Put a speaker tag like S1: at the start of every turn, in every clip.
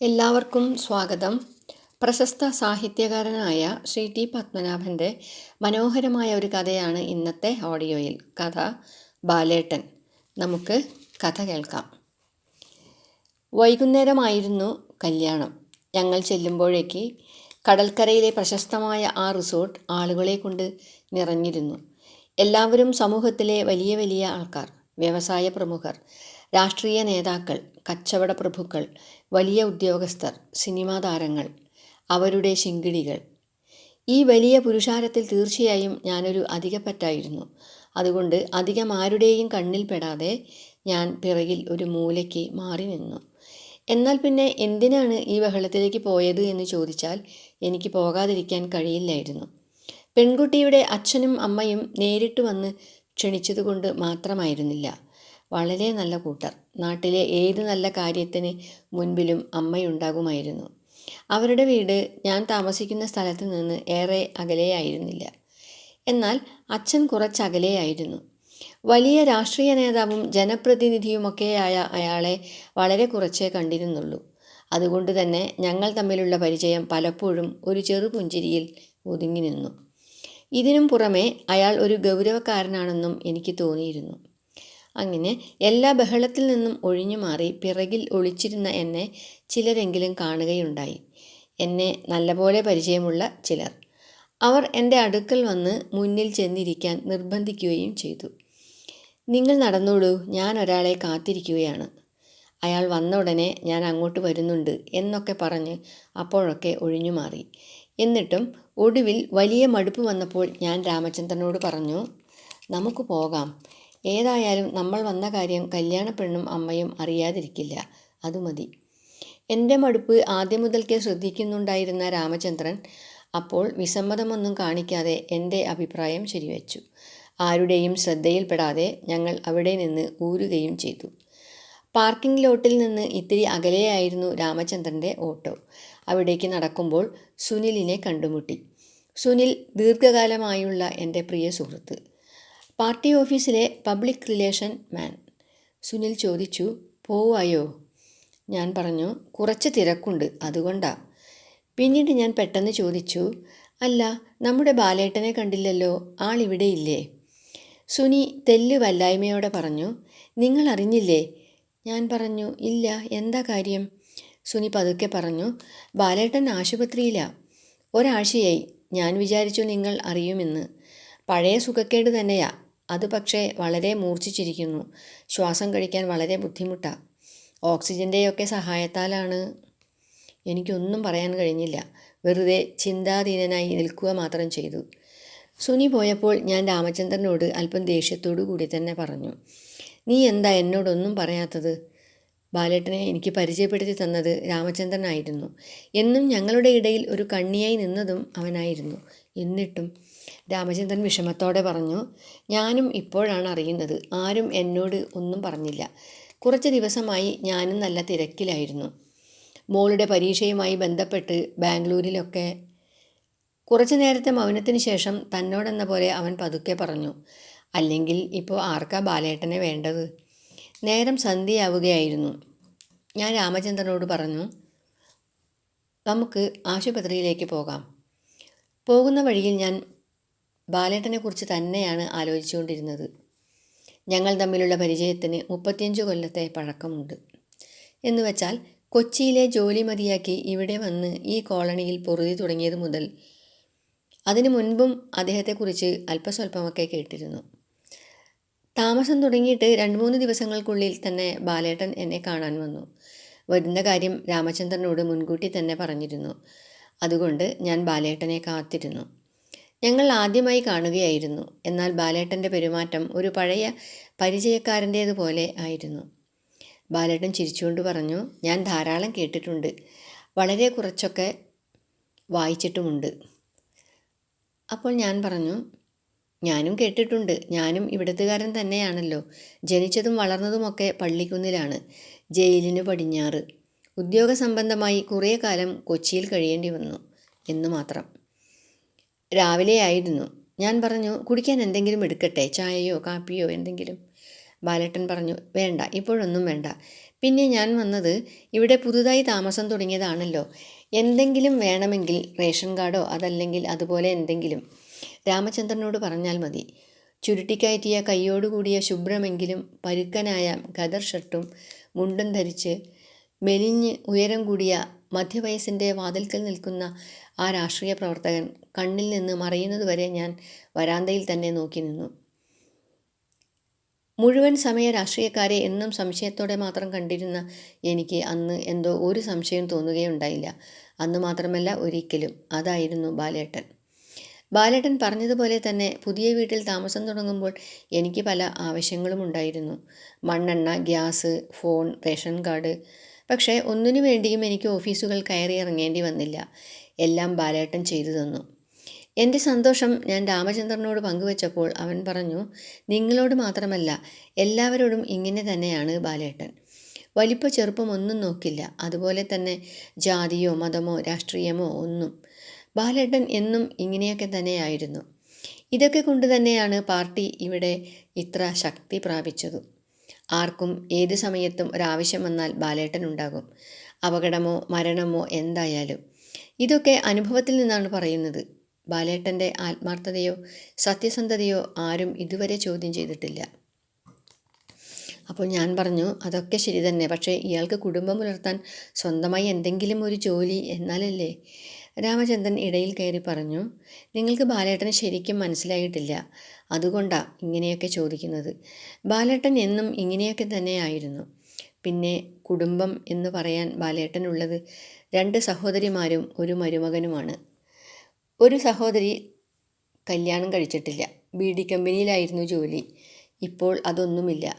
S1: എല്ലാവർക്കും സ്വാഗതം. പ്രശസ്ത സാഹിത്യകാരനായ ശ്രീ ടി പത്മനാഭന്റെ മനോഹരമായ ഒരു കഥയാണ് ഇന്നത്തെ ഓഡിയോയിൽ. കഥ ബാലേട്ടൻ. നമുക്ക് കഥ കേൾക്കാം. വൈകുന്നേരമായിരുന്നു കല്യാണം. ഞങ്ങൾ ചെല്ലുമ്പോഴേക്ക് കടൽക്കരയിലെ പ്രശസ്തമായ ആ റിസോർട്ട് ആളുകളെ കൊണ്ട് നിറഞ്ഞിരുന്നു. എല്ലാവരും സമൂഹത്തിലെ വലിയ വലിയ ആൾക്കാർ വ്യവസായ പ്രമുഖർ രാഷ്ട്രീയ നേതാക്കൾ കച്ചവട പ്രഭുക്കൾ വലിയ ഉദ്യോഗസ്ഥർ സിനിമാ താരങ്ങൾ അവരുടെ ശിങ്കിടികൾ. ഈ വലിയ പുരുഷാരത്തിൽ തീർച്ചയായും ഞാനൊരു അധികപ്പറ്റായിരുന്നു. അതുകൊണ്ട് അധികം ആരുടെയും കണ്ണിൽ പെടാതെ ഞാൻ പിറകിൽ ഒരു മൂലയ്ക്ക് മാറി നിന്നു. എന്നാൽ പിന്നെ എന്തിനാണ് ഈ ബഹളത്തിലേക്ക് പോയത് എന്ന് ചോദിച്ചാൽ എനിക്ക് പോകാതിരിക്കാൻ കഴിയില്ലായിരുന്നു. പെൺകുട്ടിയുടെ അച്ഛനും അമ്മയും നേരിട്ട് വന്ന് ക്ഷണിച്ചതുകൊണ്ട് മാത്രമായിരുന്നില്ല. വളരെ നല്ല കൂട്ടർ. നാട്ടിലെ ഏത് നല്ല കാര്യത്തിന് മുൻപിലും അമ്മയുണ്ടാകുമായിരുന്നു. അവരുടെ വീട് ഞാൻ താമസിക്കുന്ന സ്ഥലത്ത് നിന്ന് ഏറെ അകലെയായിരുന്നില്ല. എന്നാൽ അച്ഛൻ കുറച്ചകലെയായിരുന്നു വലിയ രാഷ്ട്രീയ നേതാവും ജനപ്രതിനിധിയുമൊക്കെയായ അയാളെ വളരെ കുറച്ചേ കണ്ടിരുന്നുള്ളൂ. അതുകൊണ്ട് തന്നെ ഞങ്ങൾ തമ്മിലുള്ള പരിചയം പലപ്പോഴും ഒരു ചെറുപുഞ്ചിരിയിൽ ഒതുങ്ങി നിന്നു. ഇതിനും പുറമെ അയാൾ ഒരു ഗൗരവക്കാരനാണെന്നും എനിക്ക് തോന്നിയിരുന്നു. അങ്ങനെ എല്ലാ ബഹളത്തിൽ നിന്നും ഒഴിഞ്ഞു മാറി പിറകിൽ ഒളിച്ചിരുന്ന എന്നെ ചിലരെങ്കിലും കാണുകയുണ്ടായി. എന്നെ നല്ലപോലെ പരിചയമുള്ള ചിലർ. അവർ എന്റെ അടുക്കൽ വന്ന് മുന്നിൽ ചെന്നിരിക്കാൻ നിർബന്ധിക്കുകയും ചെയ്തു. നിങ്ങൾ നടന്നോളൂ ഞാൻ ഒരാളെ കാത്തിരിക്കുകയാണ്. അയാൾ വന്ന ഉടനെ ഞാൻ അങ്ങോട്ട് വരുന്നുണ്ട് എന്നൊക്കെ പറഞ്ഞ് അപ്പോഴൊക്കെ ഒഴിഞ്ഞു മാറി. എന്നിട്ടും ഒടുവിൽ വലിയ മടുപ്പ് വന്നപ്പോൾ ഞാൻ രാമചന്ദ്രനോട് പറഞ്ഞു നമുക്ക് പോകാം. ഏതായാലും നമ്മൾ വന്ന കാര്യം കല്യാണ പെണ്ണും അമ്മയും അറിയാതിരിക്കില്ല. അത് മതി. എന്റെ മടുപ്പ് ആദ്യം മുതൽക്കേ ശ്രദ്ധിക്കുന്നുണ്ടായിരുന്ന രാമചന്ദ്രൻ അപ്പോൾ വിസമ്മതമൊന്നും കാണിക്കാതെ എന്റെ അഭിപ്രായം ശരിവച്ചു. ആരുടെയും ശ്രദ്ധയിൽപ്പെടാതെ ഞങ്ങൾ അവിടെ നിന്ന് ഊരുകയും ചെയ്തു. പാർക്കിംഗ് ലോട്ടിൽ നിന്ന് ഇത്തിരി അകലെയായിരുന്നു രാമചന്ദ്രന്റെ ഓട്ടോ. അവിടേക്ക് നടക്കുമ്പോൾ സുനിലിനെ കണ്ടുമുട്ടി. സുനിൽ ദീർഘകാലമായുള്ള എന്റെ പ്രിയ സുഹൃത്ത്. പാർട്ടി ഓഫീസിലെ പബ്ലിക് റിലേഷൻ മാൻ സുനിൽ ചോദിച്ചു പോവായോ? ഞാൻ പറഞ്ഞു കുറച്ച് തിരക്കുണ്ട് അതുകൊണ്ടാ. പിന്നീട് ഞാൻ പെട്ടെന്ന് ചോദിച്ചു അല്ല നമ്മുടെ ബാലേട്ടനെ കണ്ടില്ലല്ലോ ആളിവിടെ ഇല്ലേ സുനി തെല്ല് വല്ലായ്മയോടെ പറഞ്ഞു നിങ്ങൾ അറിഞ്ഞില്ലേ? ഞാൻ പറഞ്ഞു ഇല്ല എന്താ കാര്യം? സുനി പതുക്കെ പറഞ്ഞു ബാലേട്ടൻ ആശുപത്രിയിലാ. ഒരാഴ്ചയായി ഞാൻ വിചാരിച്ചു നിങ്ങൾ അറിയുമെന്ന്. പഴയ സുഖക്കേട് തന്നെയാ. അത് പക്ഷേ വളരെ മൂർച്ഛിച്ചിരിക്കുന്നു. ശ്വാസം കഴിക്കാൻ വളരെ ബുദ്ധിമുട്ടാണ് ഓക്സിജന്റെയൊക്കെ സഹായത്താലാണ്. എനിക്കൊന്നും പറയാൻ കഴിഞ്ഞില്ല. വെറുതെ ചിന്താധീനനായി നിൽക്കുക മാത്രം ചെയ്തു. സുനി പോയപ്പോൾ ഞാൻ രാമചന്ദ്രനോട് അല്പം ദേഷ്യത്തോടു കൂടി തന്നെ പറഞ്ഞു. നീ എന്താ എന്നോടൊന്നും പറയാത്തത്? ബാലേട്ടനെ എനിക്ക് പരിചയപ്പെടുത്തി തന്നത് രാമചന്ദ്രനായിരുന്നു. എന്നും ഞങ്ങളുടെ ഇടയിൽ ഒരു കണ്ണിയായി നിന്നതും അവനായിരുന്നു. എന്നിട്ടും രാമചന്ദ്രൻ വിഷമത്തോടെ പറഞ്ഞു ഞാനും ഇപ്പോഴാണ് അറിയുന്നത്. ആരും എന്നോട് ഒന്നും പറഞ്ഞില്ല. കുറച്ച് ദിവസമായി ഞാനും നല്ല തിരക്കിലായിരുന്നു. മോളുടെ പരീക്ഷയുമായി ബന്ധപ്പെട്ട് ബാംഗ്ലൂരിലൊക്കെ കുറച്ച് നേരത്തെ മൗനത്തിന് ശേഷം തന്നോടെന്ന പോലെ അവൻ പതുക്കെ പറഞ്ഞു അല്ലെങ്കിൽ ഇപ്പോൾ ആർക്കാ ബാലേട്ടനെ വേണ്ടത്? നേരം സന്ധ്യയാവുകയായിരുന്നു ഞാൻ രാമചന്ദ്രനോട് പറഞ്ഞു നമുക്ക് ആശുപത്രിയിലേക്ക് പോകാം. പോകുന്ന വഴിയിൽ ഞാൻ ബാലേട്ടനെക്കുറിച്ച് തന്നെയാണ് ആലോചിച്ചുകൊണ്ടിരുന്നത്. ഞങ്ങൾ തമ്മിലുള്ള പരിചയത്തിന് മുപ്പത്തിയഞ്ച് കൊല്ലത്തെ പഴക്കമുണ്ട്. എന്നുവെച്ചാൽ കൊച്ചിയിലെ ജോലി മതിയാക്കി ഇവിടെ വന്ന് ഈ കോളനിയിൽ പൊറുതി തുടങ്ങിയത് മുതൽ അതിനു മുൻപും അദ്ദേഹത്തെക്കുറിച്ച് അല്പസ്വല്പമൊക്കെ കേട്ടിരുന്നു. താമസം തുടങ്ങിയിട്ട് രണ്ട് മൂന്ന് ദിവസങ്ങൾക്കുള്ളിൽ തന്നെ ബാലേട്ടൻ എന്നെ കാണാൻ വന്നു. വരുന്ന കാര്യം രാമചന്ദ്രനോട് മുൻകൂട്ടി തന്നെ പറഞ്ഞിരുന്നു. അതുകൊണ്ട് ഞാൻ ബാലേട്ടനെ കാത്തിരുന്നു. ഞങ്ങൾ ആദ്യമായി കാണുകയായിരുന്നു. എന്നാൽ ബാലേട്ടന്റെ പെരുമാറ്റം ഒരു പഴയ പരിചയക്കാരന്റേതുപോലെ ആയിരുന്നു. ബാലേട്ടൻ ചിരിച്ചുകൊണ്ട് പറഞ്ഞു ഞാൻ ധാരാളം കേട്ടിട്ടുണ്ട്. വളരെ കുറച്ചൊക്കെ വായിച്ചിട്ടുമുണ്ട്. അപ്പോൾ ഞാൻ പറഞ്ഞു ഞാനും കേട്ടിട്ടുണ്ട്. ഞാനും ഇവിടത്തുകാരൻ തന്നെയാണല്ലോ. ജനിച്ചതും വളർന്നതുമൊക്കെ പള്ളിക്കുന്നിലാണ്. ജയിലിന് പടിഞ്ഞാറ്. ഉദ്യോഗ സംബന്ധമായി കുറേ കാലം കൊച്ചിയിൽ കഴിയേണ്ടി വന്നു എന്നു മാത്രം. രാവിലെ ആയിരുന്നു. ഞാൻ പറഞ്ഞു കുടിക്കാൻ എന്തെങ്കിലും എടുക്കട്ടെ? ചായയോ കാപ്പിയോ എന്തെങ്കിലും? ബാലേട്ടൻ പറഞ്ഞു വേണ്ട ഇപ്പോഴൊന്നും വേണ്ട. പിന്നെ ഞാൻ വന്നത് ഇവിടെ പുതുതായി താമസം തുടങ്ങിയതാണല്ലോ. എന്തെങ്കിലും വേണമെങ്കിൽ റേഷൻ കാർഡോ അതല്ലെങ്കിൽ അതുപോലെ എന്തെങ്കിലും. രാമചന്ദ്രനോട് പറഞ്ഞാൽ മതി. ചുരുട്ടിക്കയറ്റിയ കൈയോടുകൂടിയ ശുഭ്രമെങ്കിലും പരുക്കനായ ഗദർ ഷർട്ടും മുണ്ടും ധരിച്ച് മെലിഞ്ഞ് ഉയരം കൂടിയ മധ്യവയസ്സിന്റെ വാതിൽക്കൽ നിൽക്കുന്ന ആ രാഷ്ട്രീയ പ്രവർത്തകൻ കണ്ണിൽ നിന്ന് മറയുന്നതുവരെ ഞാൻ വരാന്തയിൽ തന്നെ നോക്കി നിന്നു. മുഴുവൻ സമയ രാഷ്ട്രീയക്കാരെ എന്നും സംശയത്തോടെ മാത്രം കണ്ടിരുന്ന എനിക്ക് അന്ന് എന്തോ ഒരു സംശയം തോന്നുകയുണ്ടായില്ല. അന്ന് മാത്രമല്ല ഒരിക്കലും. അതായിരുന്നു ബാലേട്ടൻ. ബാലേട്ടൻ പറഞ്ഞതുപോലെ തന്നെ പുതിയ വീട്ടിൽ താമസം തുടങ്ങുമ്പോൾ എനിക്ക് പല ആവശ്യങ്ങളും ഉണ്ടായിരുന്നു. മണ്ണെണ്ണ ഗ്യാസ് ഫോൺ റേഷൻ കാർഡ്. പക്ഷേ ഒന്നിനു വേണ്ടിയും എനിക്ക് ഓഫീസുകൾ കയറി ഇറങ്ങേണ്ടി വന്നില്ല. എല്ലാം ബാലേട്ടൻ ചെയ്തു തന്നു. എന്റെ സന്തോഷം ഞാൻ രാമചന്ദ്രനോട് പങ്കുവച്ചപ്പോൾ അവൻ പറഞ്ഞു നിങ്ങളോട് മാത്രമല്ല എല്ലാവരോടും ഇങ്ങനെ തന്നെയാണ് ബാലേട്ടൻ. വലിപ്പ ചെറുപ്പമൊന്നും നോക്കില്ല. അതുപോലെ തന്നെ ജാതിയോ മതമോ രാഷ്ട്രീയമോ ഒന്നും. ബാലേട്ടൻ എന്നും ഇങ്ങനെയൊക്കെ തന്നെയായിരുന്നു. ഇതൊക്കെ കൊണ്ട് തന്നെയാണ് പാർട്ടി ഇവിടെ ഇത്ര ശക്തി പ്രാപിച്ചതും. ആർക്കും ഏത് സമയത്തും ഒരാവശ്യം വന്നാൽ ബാലേട്ടൻ ഉണ്ടാകും. അപകടമോ മരണമോ എന്തായാലും. ഇതൊക്കെ അനുഭവത്തിൽ നിന്നാണ് പറയുന്നത്. ബാലേട്ടന്റെ ആത്മാർത്ഥതയോ സത്യസന്ധതയോ ആരും ഇതുവരെ ചോദ്യം ചെയ്തിട്ടില്ല. അപ്പോൾ ഞാൻ പറഞ്ഞു അതൊക്കെ ശരി തന്നെ. പക്ഷേ ഇയാൾക്ക് കുടുംബം പുലർത്താൻ സ്വന്തമായി എന്തെങ്കിലും ഒരു ജോലി എന്നാലല്ലേ? രാമചന്ദ്രൻ ഇടയിൽ കയറി പറഞ്ഞു നിങ്ങൾക്ക് ബാലേട്ടനെ ശരിക്കും മനസ്സിലായിട്ടില്ല. അതുകൊണ്ടാണ് ഇങ്ങനെയൊക്കെ ചോദിക്കുന്നത്. ബാലേട്ടൻ എന്നും ഇങ്ങനെയൊക്കെ തന്നെയായിരുന്നു പിന്നെ കുടുംബം എന്ന് പറയാൻ ബാലേട്ടനുള്ളത് രണ്ട് സഹോദരിമാരും ഒരു മരുമകനുമാണ്. ഒരു സഹോദരി കല്യാണം കഴിച്ചിട്ടില്ല. ബി ഡി കമ്പനിയിലായിരുന്നു ജോലി. ഇപ്പോൾ അതൊന്നുമില്ല.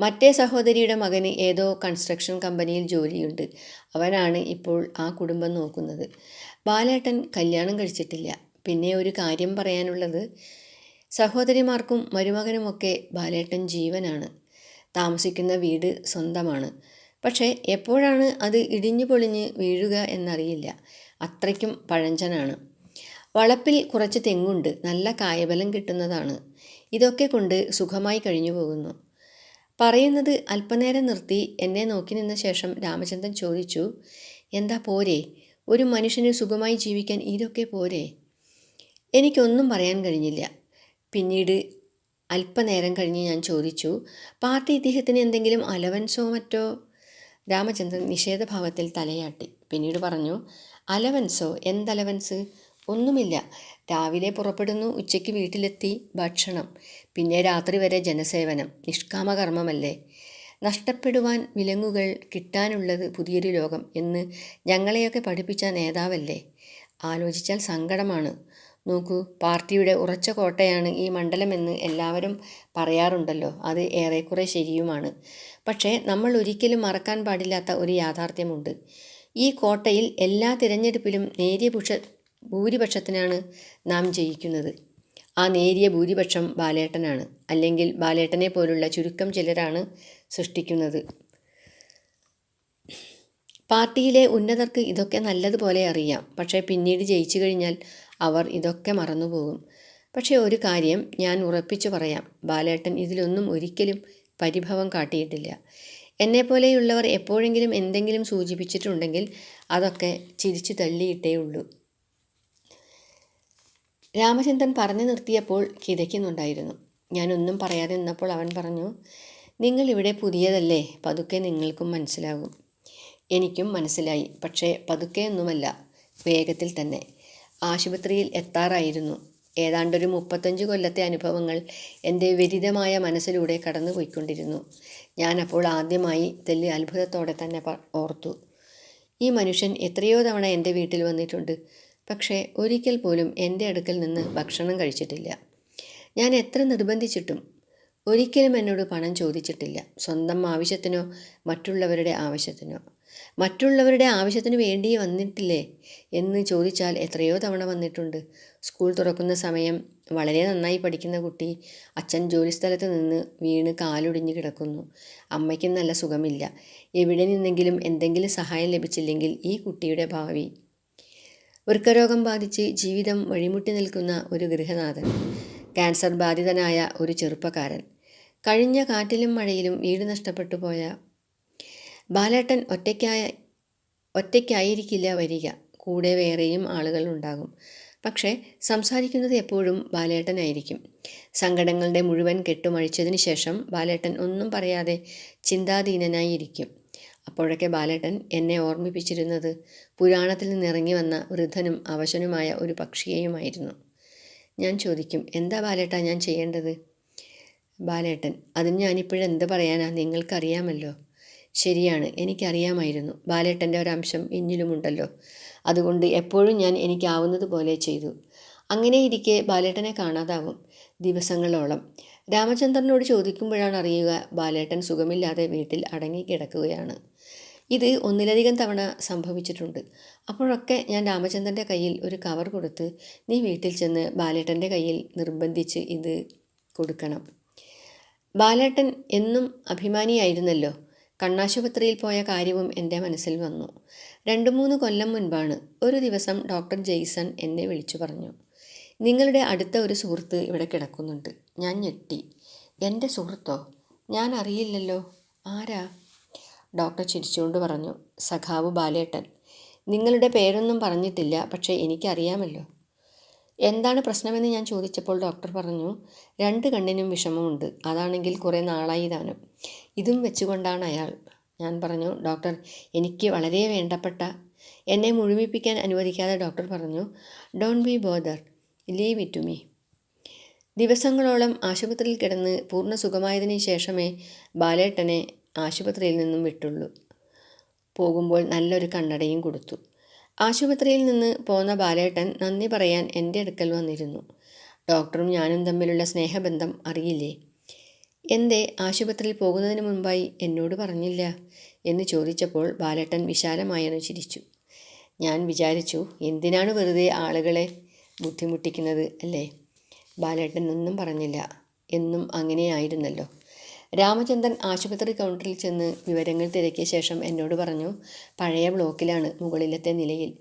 S1: മറ്റേ സഹോദരിയുടെ മകന് ഏതോ കൺസ്ട്രക്ഷൻ കമ്പനിയിൽ ജോലിയുണ്ട്. അവനാണ് ഇപ്പോൾ ആ കുടുംബം നോക്കുന്നത്. ബാലേട്ടൻ കല്യാണം കഴിച്ചിട്ടില്ല. പിന്നെ ഒരു കാര്യം പറയാനുള്ളത്. സഹോദരിമാർക്കും മരുമകനുമൊക്കെ ബാലേട്ടൻ ജീവനാണ്. താമസിക്കുന്ന വീട് സ്വന്തമാണ്. പക്ഷേ എപ്പോഴാണ് അത് ഇടിഞ്ഞു പൊളിഞ്ഞ് വീഴുക എന്നറിയില്ല. അത്രയ്ക്കും പഴഞ്ചനാണ്. വളപ്പിൽ കുറച്ച് തെങ്ങുണ്ട്. നല്ല കായബലം കിട്ടുന്നതാണ്. ഇതൊക്കെ കൊണ്ട് സുഖമായി കഴിഞ്ഞു പോകുന്നു. പറയുന്നത് അല്പനേരം നിർത്തി എന്നെ നോക്കി നിന്ന ശേഷം രാമചന്ദ്രൻ ചോദിച്ചു എന്താ പോരെ? ഒരു മനുഷ്യന് സുഖമായി ജീവിക്കാൻ ഇതൊക്കെ പോരെ? എനിക്കൊന്നും പറയാൻ കഴിഞ്ഞില്ല. പിന്നീട് അല്പനേരം കഴിഞ്ഞ് ഞാൻ ചോദിച്ചു പാർട്ടി ഇദ്ദേഹത്തിന് എന്തെങ്കിലും അലവൻസോ മറ്റോ രാമചന്ദ്രൻ നിഷേധഭാവത്തിൽ തലയാട്ടി. പിന്നീട് പറഞ്ഞു അലവൻസോ? എന്തലവൻസ്? ഒന്നുമില്ല. രാവിലെ പുറപ്പെടുന്നു ഉച്ചയ്ക്ക് വീട്ടിലെത്തി ഭക്ഷണം. പിന്നെ രാത്രി വരെ ജനസേവനം. നിഷ്കാമകർമ്മമല്ലേ? നഷ്ടപ്പെടുവാൻ വിലങ്ങുകൾ കിട്ടാനുള്ളത് പുതിയൊരു ലോകം എന്ന് ഞങ്ങളെയൊക്കെ പഠിപ്പിച്ച നേതാവല്ലേ? ആലോചിച്ചാൽ സങ്കടമാണ്. നോക്കൂ പാർട്ടിയുടെ ഉറച്ച കോട്ടയാണ് ഈ മണ്ഡലമെന്ന് എല്ലാവരും പറയാറുണ്ടല്ലോ. അത് ഏറെക്കുറെ ശരിയുമാണ്. പക്ഷേ നമ്മൾ ഒരിക്കലും മറക്കാൻ പാടില്ലാത്ത ഒരു യാഥാർത്ഥ്യമുണ്ട്. ഈ കോട്ടയിൽ എല്ലാ തിരഞ്ഞെടുപ്പിലും നേരിയ പുഷ ഭൂരിപക്ഷത്തിനാണ് നാം ജയിക്കുന്നത്. ആ നേരിയ ഭൂരിപക്ഷം ബാലേട്ടനാണ്. അല്ലെങ്കിൽ ബാലേട്ടനെ പോലുള്ള ചുരുക്കം ചിലരാണ് സൃഷ്ടിക്കുന്നത്. പാർട്ടിയിലെ ഉന്നതർക്ക് ഇതൊക്കെ നല്ലതുപോലെ അറിയാം. പക്ഷേ പിന്നീട് ജയിച്ചു കഴിഞ്ഞാൽ അവർ ഇതൊക്കെ മറന്നുപോകും. പക്ഷേ ഒരു കാര്യം ഞാൻ ഉറപ്പിച്ചു പറയാം. ബാലേട്ടൻ ഇതിലൊന്നും ഒരിക്കലും പരിഭവം കാട്ടിയിട്ടില്ല. എന്നെപ്പോലെയുള്ളവർ എപ്പോഴെങ്കിലും എന്തെങ്കിലും സൂചിപ്പിച്ചിട്ടുണ്ടെങ്കിൽ അതൊക്കെ ചിരിച്ചു തള്ളിയിട്ടേ ഉള്ളൂ. രാമചന്ദ്രൻ പറഞ്ഞു നിർത്തിയപ്പോൾ കിതയ്ക്കുന്നുണ്ടായിരുന്നു. ഞാനൊന്നും പറയാതെ നിന്നപ്പോൾ അവൻ പറഞ്ഞു നിങ്ങൾ ഇവിടെ പുതിയതല്ലേ? പതുക്കെ നിങ്ങൾക്കും മനസ്സിലാകും. എനിക്കും മനസ്സിലായി. പക്ഷേ പതുക്കെ ഒന്നുമല്ല. വേഗത്തിൽ തന്നെ. ആശുപത്രിയിൽ എത്താറായിരുന്നു. ഏതാണ്ടൊരു മുപ്പത്തഞ്ച് കൊല്ലത്തെ അനുഭവങ്ങൾ എന്റെ വിരിതമായ മനസ്സിലൂടെ കടന്നു പോയിക്കൊണ്ടിരുന്നു ഞാൻ അപ്പോൾ ആദ്യമായി തെല്ലി അത്ഭുതത്തോടെ തന്നെ ഓർത്തു. ഈ മനുഷ്യൻ എത്രയോ തവണ എന്റെ വീട്ടിൽ വന്നിട്ടുണ്ട്. പക്ഷേ ഒരിക്കൽ പോലും എന്റെ അടുക്കൽ നിന്ന് ഭക്ഷണം കഴിച്ചിട്ടില്ല. ഞാൻ എത്ര നിർബന്ധിച്ചിട്ടും ഒരിക്കലും എന്നോട് പണം ചോദിച്ചിട്ടില്ല. സ്വന്തം ആവശ്യത്തിനോ മറ്റുള്ളവരുടെ ആവശ്യത്തിനോ. മറ്റുള്ളവരുടെ ആവശ്യത്തിന് വേണ്ടി വന്നിട്ടില്ലേ എന്ന് ചോദിച്ചാൽ എത്രയോ തവണ വന്നിട്ടുണ്ട്. സ്കൂൾ തുറക്കുന്ന സമയം വളരെ നന്നായി പഠിക്കുന്ന കുട്ടി അച്ഛൻ ജോലിസ്ഥലത്ത് നിന്ന് വീണ് കാലൊടിഞ്ഞ് കിടക്കുന്നു. അമ്മയ്ക്കും നല്ല സുഖമില്ല. എവിടെ നിന്നെങ്കിലും എന്തെങ്കിലും സഹായം ലഭിച്ചില്ലെങ്കിൽ ഈ കുട്ടിയുടെ ഭാവി. വൃക്കരോഗം ബാധിച്ച് ജീവിതം വഴിമുട്ടി നിൽക്കുന്ന ഒരു ഗൃഹനാഥൻ. ക്യാൻസർ ബാധിതനായ ഒരു ചെറുപ്പക്കാരൻ. കഴിഞ്ഞ കാറ്റിലും മഴയിലും വീട് നഷ്ടപ്പെട്ടു പോയ ബാലേട്ടൻ ഒറ്റയ്ക്കായ ഒറ്റയ്ക്കായിരിക്കില്ല വരിക. കൂടെ വേറെയും ആളുകൾ ഉണ്ടാകും. പക്ഷേ സംസാരിക്കുന്നത് എപ്പോഴും ബാലേട്ടനായിരിക്കും സങ്കടങ്ങളുടെ മുഴുവൻ കെട്ടുമഴിച്ചതിന് ശേഷം ബാലേട്ടൻ ഒന്നും പറയാതെ ചിന്താധീനനായിരിക്കും. അപ്പോഴൊക്കെ ബാലേട്ടൻ എന്നെ ഓർമ്മിപ്പിച്ചിരുന്നത് പുരാണത്തിൽ നിന്നിറങ്ങി വന്ന വൃദ്ധനും അവശനുമായ ഒരു പക്ഷിയെയുമായിരുന്നു. ഞാൻ ചോദിക്കും എന്താ ബാലേട്ട ഞാൻ ചെയ്യേണ്ടത്? ബാലേട്ടൻ അതിന് ഞാനിപ്പോഴെന്ത് പറയാനാ നിങ്ങൾക്കറിയാമല്ലോ. ശരിയാണ്. എനിക്കറിയാമായിരുന്നു. ബാലേട്ടന്റെ ഒരംശം എന്നിലുമുണ്ടല്ലോ അതുകൊണ്ട് എപ്പോഴും ഞാൻ എനിക്കാവുന്നത് പോലെ ചെയ്തു. അങ്ങനെ ഇരിക്കെ ബാലേട്ടനെ കാണാതാവും ദിവസങ്ങളോളം. രാമചന്ദ്രനോട് ചോദിക്കുമ്പോഴാണ് അറിയുക ബാലേട്ടൻ സുഖമില്ലാതെ വീട്ടിൽ അടങ്ങി കിടക്കുകയാണ് ഇത് ഒന്നിലധികം തവണ സംഭവിച്ചിട്ടുണ്ട്. അപ്പോഴൊക്കെ ഞാൻ രാമചന്ദ്രന്റെ കയ്യിൽ ഒരു കവർ കൊടുത്ത് നീ വീട്ടിൽ ചെന്ന് ബാലേട്ടന്റെ കയ്യിൽ നിർബന്ധിച്ച് ഇത് കൊടുക്കണം. ബാലേട്ടൻ എന്നും അഭിമാനിയായിരുന്നല്ലോ. കണ്ണാശുപത്രിയിൽ പോയ കാര്യവും എന്റെ മനസ്സിൽ വന്നു. രണ്ടു മൂന്ന് കൊല്ലം മുൻപാണ് ഒരു ദിവസം ഡോക്ടർ ജെയ്സൺ എന്നെ വിളിച്ചു പറഞ്ഞു. നിങ്ങളുടെ അടുത്ത ഒരു സുഹൃത്ത് ഇവിടെ കിടക്കുന്നുണ്ട്. ഞാൻ ഞെട്ടി. എന്റെ സുഹൃത്തോ? ഞാൻ അറിയില്ലല്ലോ. ആരാ? ഡോക്ടർ ചിരിച്ചുകൊണ്ട് പറഞ്ഞു. സഖാവ് ബാലേട്ടൻ. നിങ്ങളുടെ പേരൊന്നും പറഞ്ഞിട്ടില്ല പക്ഷേ എനിക്കറിയാമല്ലോ. എന്താണ് പ്രശ്നമെന്ന് ഞാൻ ചോദിച്ചപ്പോൾ ഡോക്ടർ പറഞ്ഞു രണ്ട് കണ്ണിനും വിഷമമുണ്ട്. അതാണെങ്കിൽ കുറേ നാളായി താനും. ഇതും വെച്ചുകൊണ്ടാണ് അയാൾ. ഞാൻ പറഞ്ഞു ഡോക്ടർ എനിക്ക് വളരെ വേണ്ടപ്പെട്ട എന്നെ മുഴുമിപ്പിക്കാൻ അനുവദിക്കാതെ ഡോക്ടർ പറഞ്ഞു don't be bother leave it to me ദിവസങ്ങളോളം ആശുപത്രിയിൽ കിടന്ന് പൂർണ സുഖമായതിനു ശേഷമേ ബാലേട്ടനെ ആശുപത്രിയിൽ നിന്നും വിട്ടുള്ളൂ. പോകുമ്പോൾ നല്ലൊരു കണ്ണടയും കൊടുത്തു. ആശുപത്രിയിൽ നിന്ന് പോന്ന ബാലേട്ടൻ നന്ദി പറയാൻ എന്റെ അടുക്കൽ വന്നിരുന്നു. ഡോക്ടറും ഞാനും തമ്മിലുള്ള സ്നേഹബന്ധം അറിയില്ലേ? എന്തേ ആശുപത്രിയിൽ പോകുന്നതിന് മുൻപായി എന്നോട് പറഞ്ഞില്ല എന്ന് ചോദിച്ചപ്പോൾ ബാലേട്ടൻ വിശാലമായെന്ന് ചിരിച്ചു. ഞാൻ വിചാരിച്ചു എന്തിനാണ് വെറുതെ ആളുകളെ ബുദ്ധിമുട്ടിക്കുന്നത് അല്ലേ? ബാലേട്ടൻ ഒന്നും പറഞ്ഞില്ല. എന്നും അങ്ങനെയായിരുന്നല്ലോ. രാമചന്ദ്രൻ ആശുപത്രി കൗണ്ടറിൽ ചെന്ന് വിവരങ്ങൾ തിരക്കിയ ശേഷം എന്നോട് പറഞ്ഞു പഴയ ബ്ലോക്കിലാണ് മുകളിലത്തെ നിലയിൽ.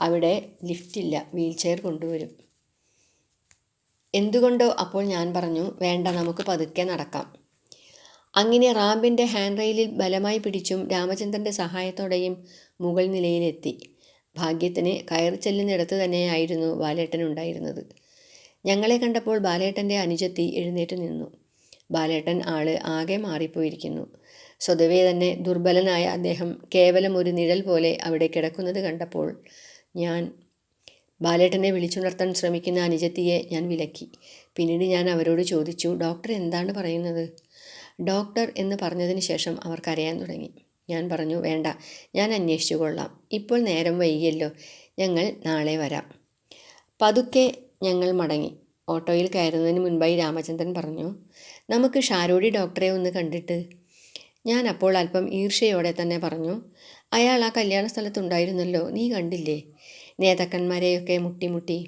S1: അവിടെ ലിഫ്റ്റില്ല വീൽചെയർ കൊണ്ടുവരും. എന്തുകൊണ്ടോ അപ്പോൾ ഞാൻ പറഞ്ഞു വേണ്ട നമുക്ക് പതുക്കെ നടക്കാം. അങ്ങനെ റാമ്പിന്റെ ഹാൻഡ് റെയിലിൽ ബലമായി പിടിച്ചും രാമചന്ദ്രന്റെ സഹായത്തോടെയും മുകൾ നിലയിലെത്തി. ഭാഗ്യത്തിന് കയറി ചെല്ലുന്നിടത്ത് തന്നെയായിരുന്നു ബാലേട്ടൻ ഉണ്ടായിരുന്നത്. ഞങ്ങളെ കണ്ടപ്പോൾ ബാലേട്ടന്റെ അനുജത്തി എഴുന്നേറ്റ് നിന്നു. ബാലേട്ടൻ ആൾ ആകെ മാറിപ്പോയിരിക്കുന്നു. സ്വതവേ തന്നെ ദുർബലനായ അദ്ദേഹം കേവലം ഒരു നിഴൽ പോലെ അവിടെ കിടക്കുന്നത് കണ്ടപ്പോൾ ഞാൻ ബാലേട്ടനെ വിളിച്ചുണർത്താൻ ശ്രമിക്കുന്ന അനുജത്തിയെ ഞാൻ വിലക്കി. പിന്നീട് ഞാൻ അവരോട് ചോദിച്ചു ഡോക്ടർ എന്താണ് പറയുന്നത്? ഡോക്ടർ എന്ന് പറഞ്ഞതിന് ശേഷം അവർക്കറിയാൻ തുടങ്ങി. ഞാൻ പറഞ്ഞു വേണ്ട ഞാൻ അന്വേഷിച്ചു കൊള്ളാം. ഇപ്പോൾ നേരം വൈകിയല്ലോ. ഞങ്ങൾ നാളെ വരാം. പതുക്കെ ഞങ്ങൾ മടങ്ങി. ഓട്ടോയിൽ കയറുന്നതിന് മുൻപായി രാമചന്ദ്രൻ പറഞ്ഞു നമുക്ക് ഷാരോടി ഡോക്ടറെ ഒന്ന് കണ്ടിട്ട്. ഞാൻ അപ്പോൾ അല്പം ഈർഷയോടെ തന്നെ പറഞ്ഞു അയാൾ ആ കല്യാണ സ്ഥലത്തുണ്ടായിരുന്നല്ലോ നീ കണ്ടില്ലേ? നേതാക്കന്മാരെയൊക്കെ മുട്ടിമുട്ടി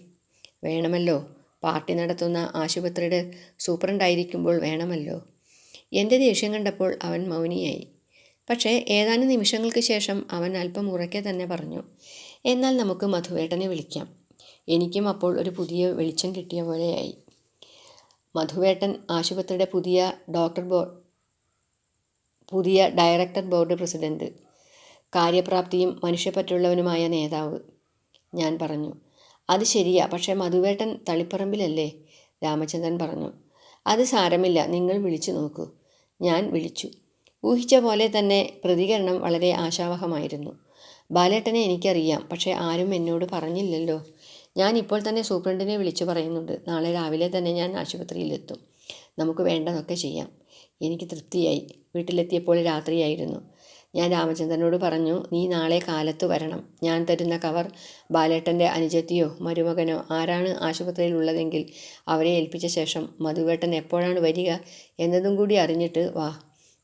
S1: വേണമല്ലോ പാർട്ടി നടത്തുന്ന ആശുപത്രിയുടെ സൂപ്രണ്ടായിരിക്കുമ്പോൾ വേണമല്ലോ. എന്റെ ദേഷ്യം കണ്ടപ്പോൾ അവൻ മൗനിയായി. പക്ഷേ ഏതാനും നിമിഷങ്ങൾക്ക് ശേഷം അവൻ അല്പം ഉറക്കെ തന്നെ പറഞ്ഞു എന്നാൽ നമുക്ക് മധുവേട്ടനെ വിളിക്കാം. എനിക്കും അപ്പോൾ ഒരു പുതിയ വെളിച്ചം കിട്ടിയ പോലെയായി. മധുവേട്ടൻ ആശുപത്രിയുടെ പുതിയ ഡോക്ടർ ബോ പുതിയ ഡയറക്ടർ ബോർഡ് പ്രസിഡന്റ്. കാര്യപ്രാപ്തിയും മനുഷ്യപ്പറ്റുള്ളവനുമായ നേതാവ്. ഞാൻ പറഞ്ഞു. അത് ശരിയാ പക്ഷേ മധുവേട്ടൻ തളിപ്പറമ്പിലല്ലേ? രാമചന്ദ്രൻ പറഞ്ഞു. അത് സാരമില്ല നിങ്ങൾ വിളിച്ചു നോക്കൂ. ഞാൻ വിളിച്ചു. ഊഹിച്ച പോലെ തന്നെ പ്രതികരണം വളരെ ആശാവഹമായിരുന്നു. ബാലേട്ടനെ എനിക്കറിയാം പക്ഷേ ആരും എന്നോട് പറഞ്ഞില്ലല്ലോ. ഞാൻ ഇപ്പോൾ തന്നെ സൂപ്രണ്ടിനെ വിളിച്ചു പറയുന്നുണ്ട്. നാളെ രാവിലെ തന്നെ ഞാൻ ആശുപത്രിയിലെത്തും. നമുക്ക് വേണ്ടതൊക്കെ ചെയ്യാം. എനിക്ക് തൃപ്തിയായി. വീട്ടിലെത്തിയപ്പോൾ രാത്രിയായിരുന്നു. ഞാൻ രാമചന്ദ്രനോട് പറഞ്ഞു നീ നാളെ കാലത്ത് വരണം. ഞാൻ തരുന്ന കവർ ബാലേട്ടന്റെ അനുജത്തിയോ മരുമകനോ ആരാണ് ആശുപത്രിയിൽ ഉള്ളതെങ്കിൽ അവരെ ഏൽപ്പിച്ച ശേഷം മധുവേട്ടൻ എപ്പോഴാണ് വരിക എന്നതും കൂടി അറിഞ്ഞിട്ട് വാ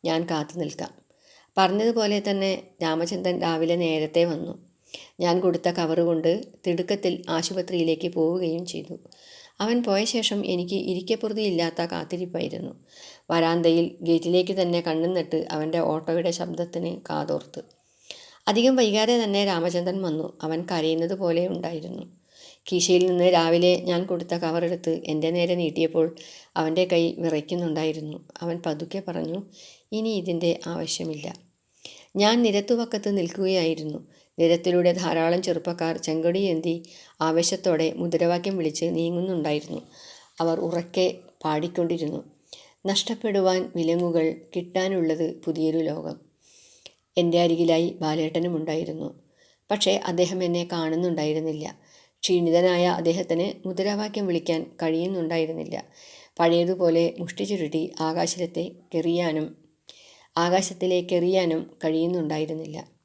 S1: ഞാൻ കാത്തു നിൽക്കാം. പറഞ്ഞതുപോലെ തന്നെ രാമചന്ദ്രൻ രാവിലെ നേരത്തെ വന്നു. ഞാൻ കൊടുത്ത കവർ കൊണ്ട് തിടുക്കത്തിൽ ആശുപത്രിയിലേക്ക് പോവുകയും ചെയ്തു. അവൻ പോയ ശേഷം എനിക്ക് ഇരിക്കപ്പുറതിയില്ലാത്ത കാത്തിരിപ്പായിരുന്നു. വരാന്തയിൽ ഗേറ്റിലേക്ക് തന്നെ കണ്ണുനിട്ട് അവന്റെ ഓട്ടോയുടെ ശബ്ദത്തിന് കാതോർത്ത്. അധികം വൈകാതെ തന്നെ രാമചന്ദ്രൻ വന്നു. അവൻ കരയുന്നത് പോലെ ഉണ്ടായിരുന്നു. കീശയിൽ നിന്ന് രാവിലെ ഞാൻ കൊടുത്ത കവറെടുത്ത് എന്റെ നേരെ നീട്ടിയപ്പോൾ അവന്റെ കൈ വിറയ്ക്കുന്നുണ്ടായിരുന്നു. അവൻ പതുക്കെ പറഞ്ഞു ഇനി ഇതിന്റെ ആവശ്യമില്ല. ഞാൻ നിരത്തുവക്കത്ത് നിൽക്കുകയായിരുന്നു. നിരത്തിലൂടെ ധാരാളം ചെറുപ്പക്കാർ ചെങ്കൊടിയേന്തി ആവേശത്തോടെ മുദ്രാവാക്യം വിളിച്ച് നീങ്ങുന്നുണ്ടായിരുന്നു. അവർ ഉറക്കെ പാടിക്കൊണ്ടിരുന്നു. നഷ്ടപ്പെടുവാൻ വിലങ്ങുകൾ കിട്ടാനുള്ളത് പുതിയൊരു ലോകം. എന്റെ അരികിലായി ബാലേട്ടനും ഉണ്ടായിരുന്നു. പക്ഷേ അദ്ദേഹം എന്നെ കാണുന്നുണ്ടായിരുന്നില്ല. ക്ഷീണിതനായ അദ്ദേഹത്തിന് മുദ്രാവാക്യം വിളിക്കാൻ കഴിയുന്നുണ്ടായിരുന്നില്ല. പഴയതുപോലെ മുഷ്ടി ചുരുട്ടി ആകാശത്തെ കെറിയാനും ആകാശത്തിലേക്ക് എറിയാനും കഴിയുന്നുണ്ടായിരുന്നില്ല.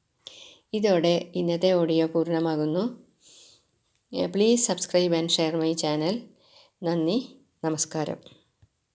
S1: ഇതോടെ ഇന്നത്തെ audio പൂർണമാകുന്നു. Please subscribe and share my channel. നന്ദി. നമസ്കാരം.